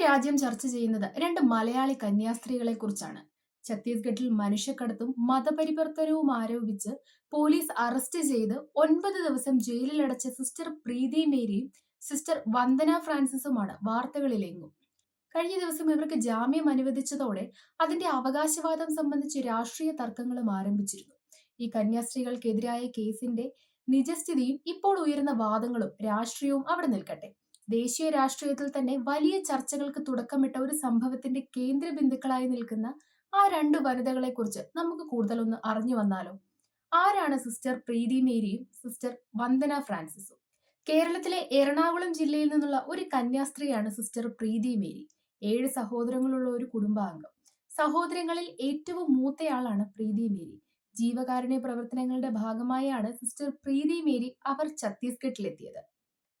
രാജ്യം ചർച്ച ചെയ്യുന്നത് രണ്ട് മലയാളി കന്യാസ്ത്രീകളെ കുറിച്ചാണ് ഛത്തീസ്ഗഡിൽ മനുഷ്യക്കടത്തും മതപരിവർത്തനവും ആരോപിച്ച് പോലീസ് അറസ്റ്റ് ചെയ്ത് ഒൻപത് ദിവസം ജയിലിലടച്ച സിസ്റ്റർ പ്രീതി മേരിയും സിസ്റ്റർ വന്ദന ഫ്രാൻസിസുമാണ് വാർത്തകളിലെങ്ങും കഴിഞ്ഞ ദിവസം ഇവർക്ക് ജാമ്യം അനുവദിച്ചതോടെ അതിന്റെ അവകാശവാദം സംബന്ധിച്ച് രാഷ്ട്രീയ തർക്കങ്ങളും ആരംഭിച്ചിരുന്നു. ഈ കന്യാസ്ത്രീകൾക്കെതിരായ കേസിന്റെ നിജസ്ഥിതിയും ഇപ്പോൾ ഉയരുന്ന വാദങ്ങളും രാഷ്ട്രീയവും അവിടെ നിൽക്കട്ടെ. ദേശീയ രാഷ്ട്രീയത്തിൽ തന്നെ വലിയ ചർച്ചകൾക്ക് തുടക്കമിട്ട ഒരു സംഭവത്തിന്റെ കേന്ദ്ര ബിന്ദുക്കളായി നിൽക്കുന്ന ആ രണ്ട് വനിതകളെ കുറിച്ച് നമുക്ക് കൂടുതലൊന്ന് അറിഞ്ഞു വന്നാലോ? ആരാണ് സിസ്റ്റർ പ്രീതി മേരിയും സിസ്റ്റർ വന്ദന ഫ്രാൻസിസും? കേരളത്തിലെ എറണാകുളം ജില്ലയിൽ നിന്നുള്ള ഒരു കന്യാസ്ത്രീയാണ് സിസ്റ്റർ പ്രീതി മേരി. ഏഴ് സഹോദരങ്ങളുള്ള ഒരു കുടുംബാംഗം. സഹോദരങ്ങളിൽ ഏറ്റവും മൂത്തയാളാണ് പ്രീതി മേരി. ജീവകാരുണ്യ പ്രവർത്തനങ്ങളുടെ ഭാഗമായാണ് സിസ്റ്റർ പ്രീതി മേരി അവർ ഛത്തീസ്ഗഡിലെത്തിയത്.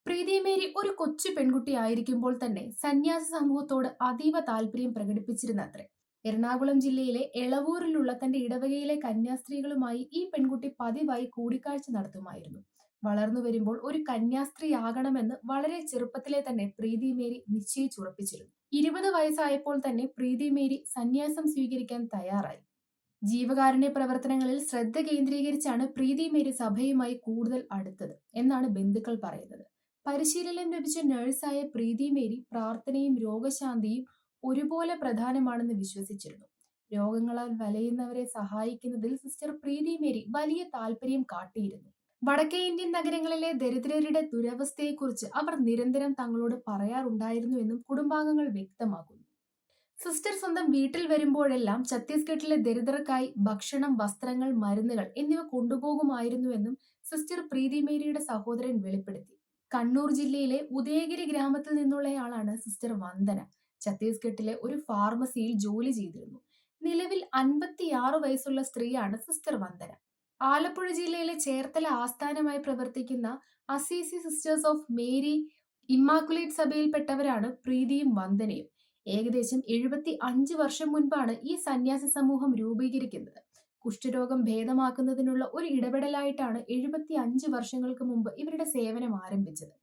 പ്രീതി മേരി ഒരു കൊച്ചു പെൺകുട്ടി ആയിരിക്കുമ്പോൾ തന്നെ സന്യാസ സമൂഹത്തോട് അതീവ താല്പര്യം പ്രകടിപ്പിച്ചിരുന്ന അത്രേ എറണാകുളം ജില്ലയിലെ എളവൂരിലുള്ള തന്റെ ഇടവകയിലെ കന്യാസ്ത്രീകളുമായി ഈ പെൺകുട്ടി പതിവായി കൂടിക്കാഴ്ച നടത്തുമായിരുന്നു. വളർന്നു വരുമ്പോൾ ഒരു കന്യാസ്ത്രീ കന്യാസ്ത്രീയാകണമെന്ന് വളരെ ചെറുപ്പത്തിലെ തന്നെ പ്രീതി മേരി നിശ്ചയിച്ചുറപ്പിച്ചിരുന്നു. ഇരുപത് വയസ്സായപ്പോൾ തന്നെ പ്രീതി മേരി സന്യാസം സ്വീകരിക്കാൻ തയ്യാറായി. ജീവകാരുണ്യ പ്രവർത്തനങ്ങളിൽ ശ്രദ്ധ കേന്ദ്രീകരിച്ചാണ് പ്രീതി മേരി സഭയുമായി കൂടുതൽ അടുത്തത് എന്നാണ് ബന്ധുക്കൾ പറയുന്നത്. പരിശീലനം ലഭിച്ച നഴ്സായ പ്രീതി മേരി പ്രാർത്ഥനയും രോഗശാന്തിയും ഒരുപോലെ പ്രധാനമാണെന്ന് വിശ്വസിച്ചിരുന്നു. രോഗങ്ങളാൽ വലയുന്നവരെ സഹായിക്കുന്നതിൽ സിസ്റ്റർ പ്രീതി മേരി വലിയ താല്പര്യം കാട്ടിയിരുന്നു. വടക്കേ ഇന്ത്യൻ നഗരങ്ങളിലെ ദരിദ്രരുടെ ദുരവസ്ഥയെക്കുറിച്ച് അവർ നിരന്തരം തങ്ങളോട് പറയാറുണ്ടായിരുന്നു എന്നും കുടുംബാംഗങ്ങൾ വ്യക്തമാക്കുന്നു. സിസ്റ്റർ സ്വന്തം വീട്ടിൽ വരുമ്പോഴെല്ലാം ഛത്തീസ്ഗഡിലെ ദരിദ്രർക്കായി ഭക്ഷണം വസ്ത്രങ്ങൾ മരുന്നുകൾ എന്നിവ കൊണ്ടുപോകുമായിരുന്നുവെന്നും സിസ്റ്റർ പ്രീതി മേരിയുടെ സഹോദരൻ വെളിപ്പെടുത്തി. കണ്ണൂർ ജില്ലയിലെ ഉദയഗിരി ഗ്രാമത്തിൽ നിന്നുള്ളയാളാണ് സിസ്റ്റർ വന്ദന. ഛത്തീസ്ഗഡിലെ ഒരു ഫാർമസിയിൽ ജോലി ചെയ്തിരുന്നു. നിലവിൽ അൻപത്തിയാറ് വയസ്സുള്ള സ്ത്രീയാണ് സിസ്റ്റർ വന്ദന. ആലപ്പുഴ ജില്ലയിലെ ചേർത്തല ആസ്ഥാനമായി പ്രവർത്തിക്കുന്ന Assisi Sisters of Mary Immaculate സഭയിൽപ്പെട്ടവരാണ് പ്രീതിയും വന്ദനയും. ഏകദേശം എഴുപത്തി അഞ്ച് വർഷം മുൻപാണ് ഈ സന്യാസി സമൂഹം രൂപീകരിക്കുന്നത്. കുഷ്ഠരോഗം ഭേദമാക്കുന്നതിനുള്ള ഒരു ഇടപെടലായിട്ടാണ് എഴുപത്തി അഞ്ച് വർഷങ്ങൾക്ക് മുമ്പ് ഇവരുടെ സേവനം ആരംഭിച്ചത്.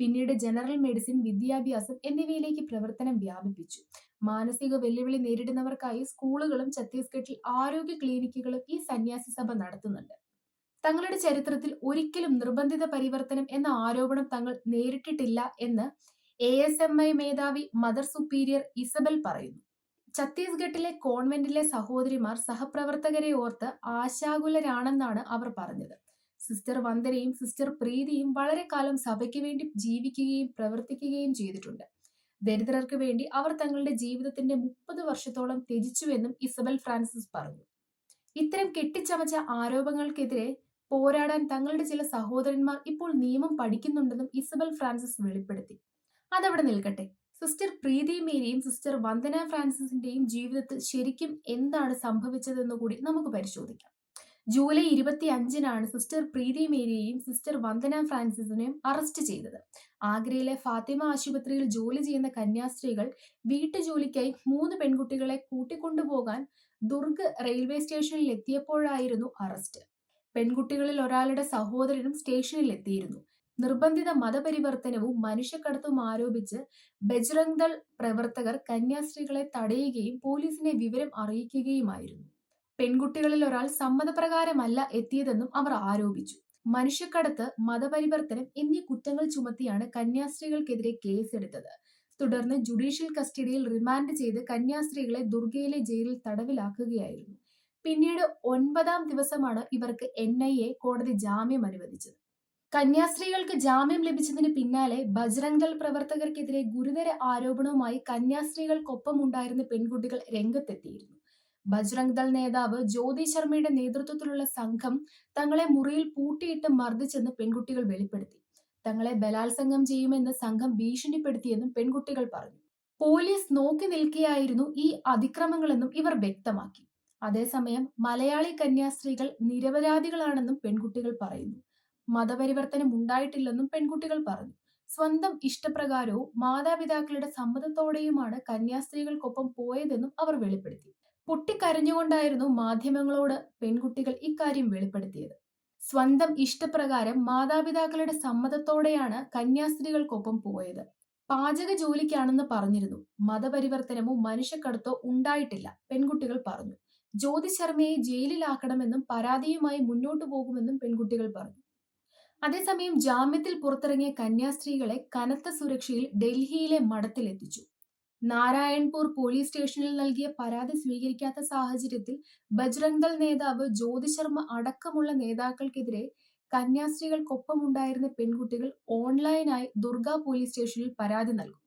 പിന്നീട് ജനറൽ മെഡിസിൻ വിദ്യാഭ്യാസം എന്നിവയിലേക്ക് പ്രവർത്തനം വ്യാപിപ്പിച്ചു. മാനസിക വെല്ലുവിളി നേരിടുന്നവർക്കായി സ്കൂളുകളും ഛത്തീസ്ഗഡിൽ ആരോഗ്യ ക്ലിനിക്കുകളും ഈ സന്യാസി സഭ നടത്തുന്നുണ്ട്. തങ്ങളുടെ ചരിത്രത്തിൽ ഒരിക്കലും നിർബന്ധിത പരിവർത്തനം എന്ന ആരോപണം തങ്ങൾ നേരിട്ടിട്ടില്ല എന്ന് എ എസ് എം ഐ മേധാവി മദർ സുപ്പീരിയർ ഇസബൽ പറയുന്നു. ഛത്തീസ്ഗഡിലെ കോൺവെന്റിലെ സഹോദരിമാർ സഹപ്രവർത്തകരെ ഓർത്ത് ആശാകുലരാണെന്നാണ് അവർ പറഞ്ഞത്. സിസ്റ്റർ വന്ദനയും സിസ്റ്റർ പ്രീതിയും വളരെ കാലം സഭയ്ക്ക് വേണ്ടി ജീവിക്കുകയും പ്രവർത്തിക്കുകയും ചെയ്തിട്ടുണ്ട്. ദരിദ്രർക്ക് വേണ്ടി അവർ തങ്ങളുടെ ജീവിതത്തിന്റെ മുപ്പത് വർഷത്തോളം ത്യജിച്ചുവെന്നും ഇസബൽ ഫ്രാൻസിസ് പറഞ്ഞു. ഇത്തരം കെട്ടിച്ചമച്ച ആരോപണങ്ങൾക്കെതിരെ പോരാടാൻ തങ്ങളുടെ ചില സഹോദരന്മാർ ഇപ്പോൾ നിയമം പഠിക്കുന്നുണ്ടെന്നും ഇസബൽ ഫ്രാൻസിസ് വെളിപ്പെടുത്തി. അതവിടെ നിൽക്കട്ടെ. സിസ്റ്റർ പ്രീതി മേരിയും സിസ്റ്റർ വന്ദന ഫ്രാൻസിസിന്റെയും ജീവിതത്തിൽ ശരിക്കും എന്താണ് സംഭവിച്ചതെന്ന് കൂടി നമുക്ക് പരിശോധിക്കാം. ജൂലൈ ഇരുപത്തി അഞ്ചിനാണ് സിസ്റ്റർ പ്രീതി മേരിയെയും സിസ്റ്റർ വന്ദന ഫ്രാൻസിസിനെയും അറസ്റ്റ് ചെയ്തത്. ആഗ്രയിലെ ഫാത്തിമ ആശുപത്രിയിൽ ജോലി ചെയ്യുന്ന കന്യാസ്ത്രീകൾ വീട്ടുജോലിക്കായി മൂന്ന് പെൺകുട്ടികളെ കൂട്ടിക്കൊണ്ടുപോകാൻ ദുർഗ് റെയിൽവേ സ്റ്റേഷനിൽ എത്തിയപ്പോഴായിരുന്നു അറസ്റ്റ് പെൺകുട്ടികളിൽ ഒരാളുടെ സഹോദരനും സ്റ്റേഷനിൽ എത്തിയിരുന്നു നിർബന്ധിത മതപരിവർത്തനവും മനുഷ്യക്കടത്തും ആരോപിച്ച് ബജ്രംഗ് ദൾ പ്രവർത്തകർ കന്യാസ്ത്രീകളെ തടയുകയും പോലീസിനെ വിവരം അറിയിക്കുകയുമായിരുന്നു. പെൺകുട്ടികളിൽ ഒരാൾ സമ്മതപ്രകാരമല്ല എത്തിയതെന്നും അവർ ആരോപിച്ചു. മനുഷ്യക്കടത്ത് മതപരിവർത്തനം എന്നീ കുറ്റങ്ങൾ ചുമത്തിയാണ് കന്യാസ്ത്രീകൾക്കെതിരെ കേസെടുത്തത്. തുടർന്ന് ജുഡീഷ്യൽ കസ്റ്റഡിയിൽ റിമാൻഡ് ചെയ്ത് കന്യാസ്ത്രീകളെ ദുർഗയിലെ ജയിലിൽ തടവിലാക്കുകയായിരുന്നു. പിന്നീട് ഒൻപതാം ദിവസമാണ് ഇവർക്ക് എൻ ഐ എ കോടതി ജാമ്യം അനുവദിച്ചത്. കന്യാസ്ത്രീകൾക്ക് ജാമ്യം ലഭിച്ചതിന് പിന്നാലെ ബജ്രംഗ് ദൾ പ്രവർത്തകർക്കെതിരെ ഗുരുതര ആരോപണവുമായി കന്യാസ്ത്രീകൾക്കൊപ്പം ഉണ്ടായിരുന്ന പെൺകുട്ടികൾ രംഗത്തെത്തിയിരുന്നു. ബജ്രംഗ് ദൾ നേതാവ് ജ്യോതി ശർമ്മയുടെ നേതൃത്വത്തിലുള്ള സംഘം തങ്ങളെ മുറിയിൽ പൂട്ടിയിട്ട് മർദ്ദിച്ചെന്ന് പെൺകുട്ടികൾ വെളിപ്പെടുത്തി. തങ്ങളെ ബലാത്സംഗം ചെയ്യുമെന്ന് സംഘം ഭീഷണിപ്പെടുത്തിയെന്നും പെൺകുട്ടികൾ പറഞ്ഞു. പോലീസ് നോക്കി നിൽക്കുകയായിരുന്നു ഈ അതിക്രമങ്ങളെന്നും ഇവർ വ്യക്തമാക്കി. അതേസമയം മലയാളി കന്യാസ്ത്രീകൾ നിരപരാധികളാണെന്നും പെൺകുട്ടികൾ പറയുന്നു. മതപരിവർത്തനം ഉണ്ടായിട്ടില്ലെന്നും പെൺകുട്ടികൾ പറഞ്ഞു. സ്വന്തം ഇഷ്ടപ്രകാരവും മാതാപിതാക്കളുടെ സമ്മതത്തോടെയുമാണ് കന്യാസ്ത്രീകൾക്കൊപ്പം പോയതെന്നും അവർ വെളിപ്പെടുത്തി. പൊട്ടിക്കരഞ്ഞുകൊണ്ടായിരുന്നു മാധ്യമങ്ങളോട് പെൺകുട്ടികൾ ഇക്കാര്യം വെളിപ്പെടുത്തിയത്. സ്വന്തം ഇഷ്ടപ്രകാരം മാതാപിതാക്കളുടെ സമ്മതത്തോടെയാണ് കന്യാസ്ത്രീകൾക്കൊപ്പം പോയത്. പാചക ജോലിക്കാണെന്ന് പറഞ്ഞിരുന്നു. മതപരിവർത്തനമോ മനുഷ്യക്കടത്തോ ഉണ്ടായിട്ടില്ല പെൺകുട്ടികൾ പറഞ്ഞു. ജ്യോതി ശർമ്മയെ ജയിലിലാക്കണമെന്നും പരാതിയുമായി മുന്നോട്ടു പോകുമെന്നും പെൺകുട്ടികൾ പറഞ്ഞു. അതേസമയം ജാമ്യത്തിൽ പുറത്തിറങ്ങിയ കന്യാസ്ത്രീകളെ കനത്ത സുരക്ഷയിൽ ഡൽഹിയിലെ മഠത്തിലെത്തിച്ചു. നാരായൺപൂർ പോലീസ് സ്റ്റേഷനിൽ നൽകിയ പരാതി സ്വീകരിക്കാത്ത സാഹചര്യത്തിൽ ബജ്രംഗ് ദൾ നേതാവ് ജ്യോതി ശർമ്മ അടക്കമുള്ള നേതാക്കൾക്കെതിരെ കന്യാസ്ത്രീകൾക്കൊപ്പമുണ്ടായിരുന്ന പെൺകുട്ടികൾ ഓൺലൈനായി ദുർഗ പോലീസ് സ്റ്റേഷനിൽ പരാതി നൽകും.